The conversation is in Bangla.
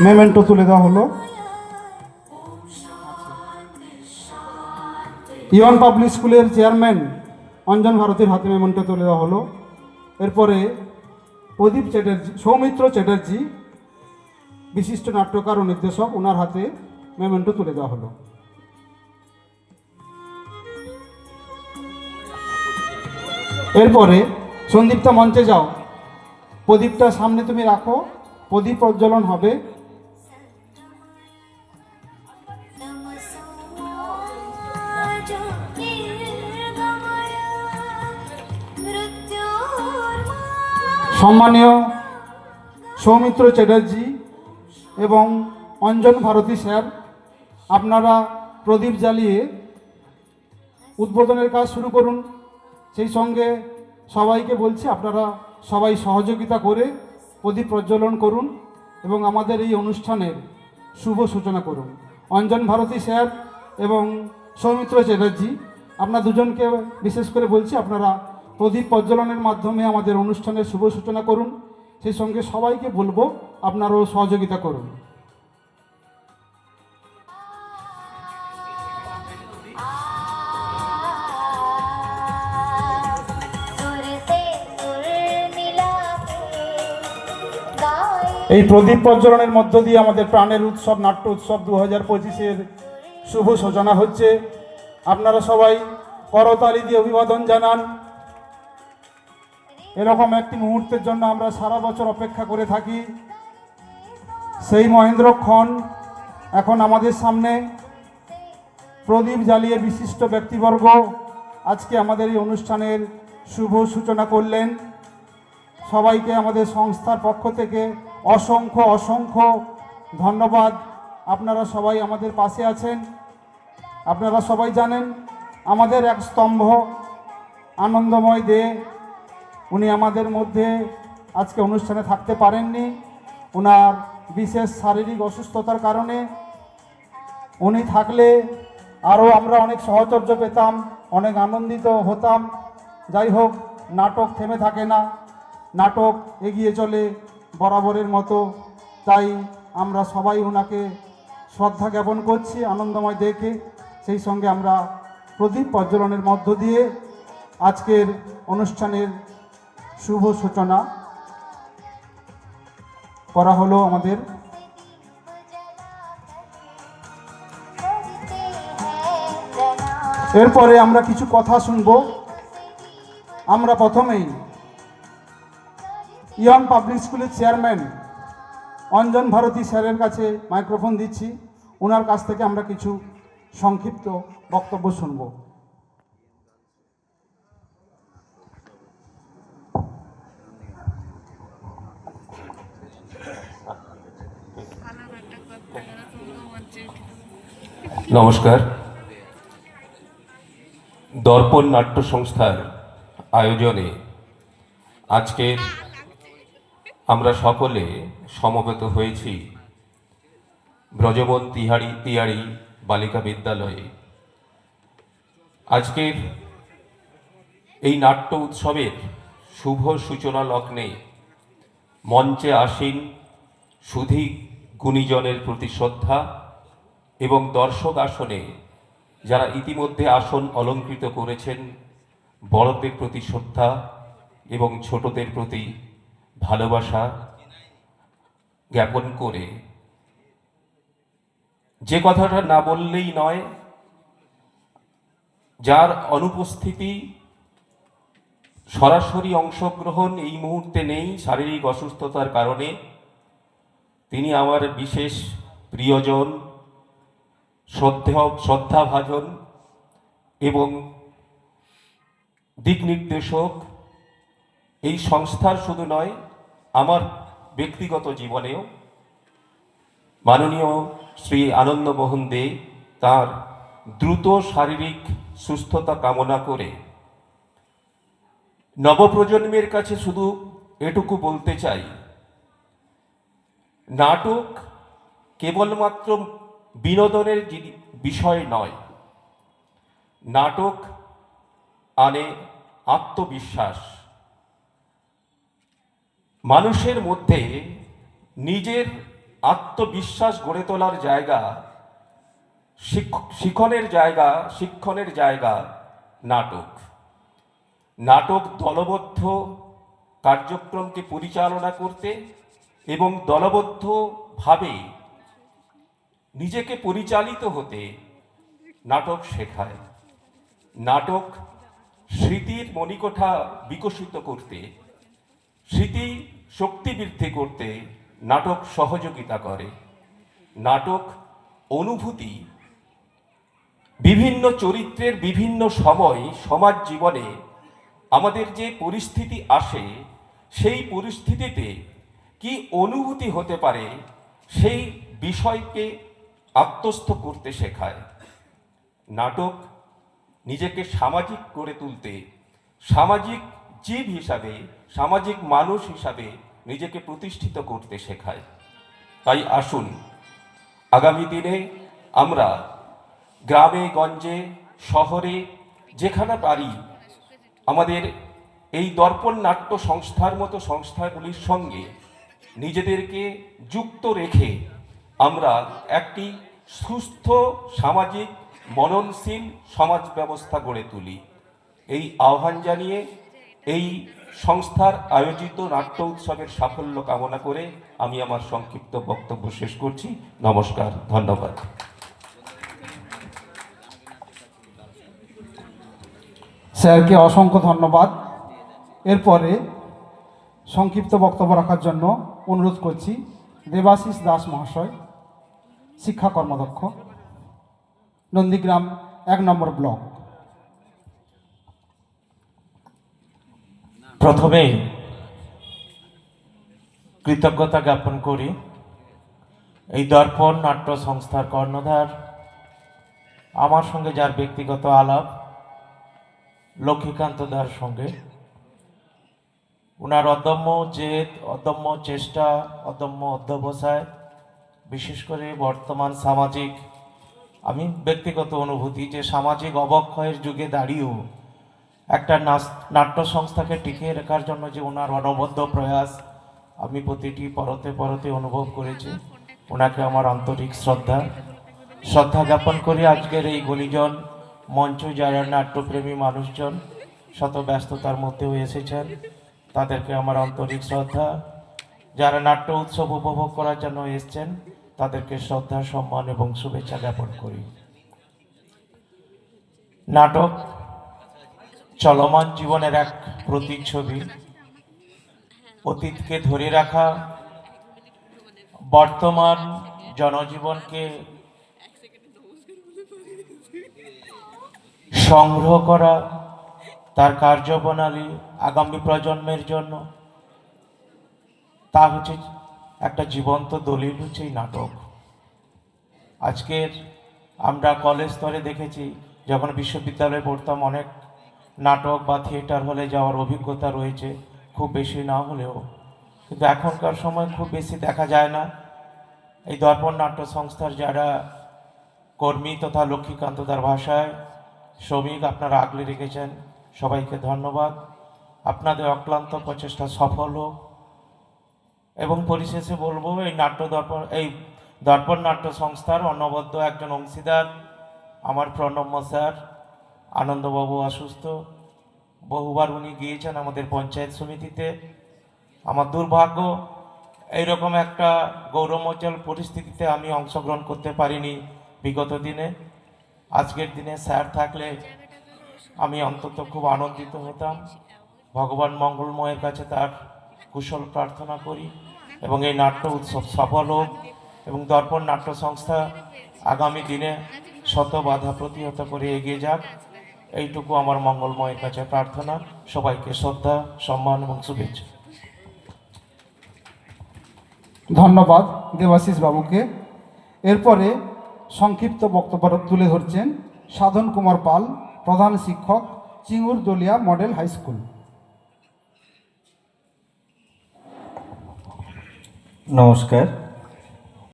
মেমেন্টো তুলে দেওয়া হলো। ইয়ন পাবলিক স্কুলের চেয়ারম্যান অঞ্জন ভারতীর হাতে মেমেন্টো তুলে দেওয়া হলো। এরপরে প্রদীপ চ্যাটার্জি, সৌমিত্র চ্যাটার্জি, বিশিষ্ট নাট্যকার ও নির্দেশক ওনার হাতে মেমেন্টো তুলে দেওয়া হলো। এরপরে সন্দীপটা মঞ্চে যাও। প্রদীপটা সামনে তুমি রাখো। প্রদীপ প্রজ্বলন হবে। সম্মানীয় সৌমিত্র চ্যাটার্জি এবং অঞ্জন ভারতী স্যার, আপনারা প্রদীপ জ্বালিয়ে উদ্বোধনের কাজ শুরু করুন। সেই সঙ্গে সবাইকে বলছি, আপনারা সবাই সহযোগিতা করে প্রদীপ প্রজ্বলন করুন এবং আমাদের এই অনুষ্ঠানের শুভ সূচনা করুন। অঞ্জন ভারতী স্যার এবং সৌমিত্র চ্যাটার্জি। আপনার দুজনকে বিশেষ করে বলছি, আপনারা প্রদীপ প্রজ্বলনের মাধ্যমে আমাদের অনুষ্ঠানের শুভ সূচনা করুন। সেই সঙ্গে সবাইকে বলব, আপনারাও সহযোগিতা করুন। এই প্রদীপ প্রজ্বলনের মধ্য দিয়ে আমাদের প্রাণের উৎসব, নাট্য উৎসব দু হাজার পঁচিশের শুভ সূচনা হচ্ছে। আপনারা সবাই করতালি দিয়ে অভিবাদন জানান। এরকম একটি মুহূর্তের জন্য আমরা সারা বছর অপেক্ষা করে থাকি। সেই মহেন্দ্রক্ষণ এখন আমাদের সামনে। প্রদীপ জ্বালিয়ে বিশিষ্ট ব্যক্তিবর্গ আজকে আমাদের এই অনুষ্ঠানের শুভ সূচনা করলেন। সবাইকে আমাদের সংস্থার পক্ষ থেকে অসংখ্য অসংখ্য ধন্যবাদ। আপনারা সবাই আমাদের পাশে আছেন। আপনারা সবাই জানেন, আমাদের এক স্তম্ভ, আনন্দময় দে, উনি আমাদের মধ্যে আজকে অনুষ্ঠানে থাকতে পারেননি। ওনার বিশেষ শারীরিক অসুস্থতার কারণে উনি থাকলে আরও আমরা অনেক সহচর্য পেতাম, অনেক আনন্দিত হতাম। যাই হোক, নাটক থেমে থাকে না। নাটক এগিয়ে চলে বরাবরের মতো। তাই আমরা সবাই ওনাকে শ্রদ্ধা জ্ঞাপন করছি আনন্দময় দেখে সেই সঙ্গে আমরা প্রদীপ প্রজ্বলনের মধ্য দিয়ে আজকের অনুষ্ঠানের শুভ সূচনা করা হলো আমাদের। এরপরে আমরা কিছু কথা শুনব। আমরা প্রথমেই ইয়ং পাবলিক স্কুলের চেয়ারম্যান অঞ্জন ভারতী স্যারের কাছে মাইক্রোফোন দিচ্ছি। ওনার কাছ থেকে আমরা কিছু সংক্ষিপ্ত বক্তব্য শুনব। নমস্কার। দর্পণ নাট্য সংস্থার আয়োজনে আজকে আমরা সকলে সমবেত হয়েছি। ব্রজবন তিহারি তিয়ারি বালিকা বিদ্যালয়ে। আজকের এই নাট্য উৎসবের শুভ সূচনা লগ্নে মঞ্চে আসীন সুধী গুণীজনের প্রতি শ্রদ্ধা এবং দর্শক আসনে যারা ইতিমধ্যে আসন অলঙ্কৃত করেছেন, বড়দের প্রতি শ্রদ্ধা এবং ছোটদের প্রতি ভালোবাসা জ্ঞাপন করে যে কথাটা না বললেই নয়, যার অনুপস্থিতি সরাসরি অংশগ্রহণ এই মুহূর্তে নেই শারীরিক অসুস্থতার কারণে, তিনি আমার বিশেষ প্রিয়জন শ্রদ্ধা শ্রদ্ধাভাজন এবং দিক নির্দেশক। এই সংস্থার শুধু নয় আমার ব্যক্তিগত জীবনেও মাননীয় শ্রী আনন্দমোহন দে তার দ্রুত শারীরিক সুস্থতা কামনা করে নবপ্রজন্মের কাছে শুধু এটুকু বলতে চাই, নাটক কেবলমাত্র বিনোদনের বিষয় নয়, নাটক আনে আত্মবিশ্বাস। মানুষের মধ্যে নিজের আত্মবিশ্বাস গড়ে তোলার জায়গা শিখনের জায়গা, শিক্ষণের জায়গা নাটক। নাটক দলবদ্ধ কার্যক্রমকে পরিচালনা করতে এবং দলবদ্ধভাবে নিজেকে পরিচালিত হতে নাটক শেখায়। নাটক স্মৃতির মণিকোঠা বিকশিত করতে, স্মৃতি শক্তি বৃদ্ধি করতে নাটক সহযোগিতা করে। নাটক অনুভূতি। বিভিন্ন চরিত্রের বিভিন্ন সময় সমাজ জীবনে আমাদের যে পরিস্থিতি আসে, সেই পরিস্থিতিতে কি অনুভূতি হতে পারে, সেই বিষয়কে আত্মস্থ করতে শেখায়। নাটক নিজেকে সামাজিক করে তুলতে, সামাজিক জীব হিসাবে, সামাজিক মানুষ হিসাবে নিজেকে প্রতিষ্ঠিত করতে শেখায়। তাই আসুন, আগামী দিনে আমরা গ্রামে, গঞ্জে, শহরে, যেখানে পারি, আমাদের এই দর্পণ নাট্য সংস্থার মতো সংস্থাগুলির সঙ্গে নিজেদেরকে যুক্ত রেখে আমরা একটি সুস্থ, সামাজিক, মননশীল সমাজ ব্যবস্থা গড়ে তুলি। এই আহ্বান জানিয়ে এই সংস্থার আয়োজিত নাট্য উৎসবের সাফল্য কামনা করে আমি আমার সংক্ষিপ্ত বক্তব্য শেষ করছি। নমস্কার, ধন্যবাদ। স্যারকে অসংখ্য ধন্যবাদ। এরপরে সংক্ষিপ্ত বক্তব্য রাখার জন্য অনুরোধ করছি দেবাশিস দাস মহাশয়, শিক্ষা কর্মদক্ষ নন্দীগ্রাম এক নম্বর ব্লক। প্রথমেই কৃতজ্ঞতা জ্ঞাপন করি। এই দর্পণ নাট্য সংস্থার কর্ণধার, আমার সঙ্গে যার ব্যক্তিগত আলাপ, লক্ষ্মীকান্ত দার সঙ্গে। ওনার অদম্য জেদ, অদম্য চেষ্টা, অদম্য অধ্যবসায়, বিশেষ করে বর্তমান সামাজিক, আমি ব্যক্তিগত অনুভূতি যে সামাজিক অবক্ষয়ের যুগে দাঁড়িয়েও একটা নাট্য সংস্থাকে টিকিয়ে রাখার জন্য যে ওনার অনবদ্য প্রয়াস, আমি প্রতিটি পরতে পরতে অনুভব করেছি। ওনাকে আমার আন্তরিক শ্রদ্ধা। শ্রদ্ধা জ্ঞাপন করি আজকের এই গণিজন, মঞ্চ যারা নাট্যপ্রেমী মানুষজন, শত ব্যস্ততার মধ্যেও এসেছেন। তাদেরকে আমার আন্তরিক শ্রদ্ধা। যারা নাট্য উৎসব উপভোগ করার জন্য এসেছেন, তাদেরকে শ্রদ্ধা, সম্মান এবং শুভেচ্ছা জ্ঞাপন করি। নাটক চলমান জীবনের এক প্রতিচ্ছবি। অতীতকে ধরে রাখা, বর্তমান জনজীবনকে সংগ্রহ করা তার কার্যপ্রণালী আগামী প্রজন্মের জন্য। তা হচ্ছে একটা জীবন্ত দলিল হচ্ছে এই নাটক। আজকের আমরা কলেজ স্তরে দেখেছি, যখন বিশ্ববিদ্যালয়ে পড়তাম অনেক নাটক বা থিয়েটার হলে যাওয়ার অভিজ্ঞতা রয়েছে, খুব বেশি না হলেও। কিন্তু এখনকার সময় খুব বেশি দেখা যায় না। এই দর্পণ নাট্য সংস্থার যারা কর্মী তথা লক্ষ্মীকান্ত তার ভাষায় শ্রমিক আপনারা আগলে রেখেছেন, সবাইকে ধন্যবাদ। আপনাদের অক্লান্ত প্রচেষ্টা সফল হোক। এবং পরিশেষে বলব, এই নাট্য দর্পণ, এই দর্পণ নাট্য সংস্থার অনবদ্য একজন অংশীদার, আমার প্রণম্য স্যার। আনন্দবাবু অসুস্থ। বহুবার উনি গিয়েছেন আমাদের পঞ্চায়েত সমিতিতে। আমার দুর্ভাগ্য, এইরকম একটা গৌরমোজ্জ্বল পরিস্থিতিতে আমি অংশগ্রহণ করতে পারিনি বিগত দিনে। আজকের দিনে স্যার থাকলে আমি অন্তত খুব আনন্দিত হতাম। ভগবান মঙ্গলময়ের কাছে তার কুশল প্রার্থনা করি এবং এই নাট্য উৎসব সফল হোক এবং দর্পণ নাট্য সংস্থা আগামী দিনে শত বাধা প্রতিহত করে এগিয়ে যাক। এইটুকু আমার মঙ্গলময়ের কাছে প্রার্থনা সবাইকে শ্রদ্ধা সম্মান এবং শুভেচ্ছা। ধন্যবাদ দেবাশিস বাবুকে। এরপরে সংক্ষিপ্ত বক্তব্য তুলে ধরছেন সাধন কুমার পাল প্রধান শিক্ষক Chingur Dalia model high school. নমস্কার।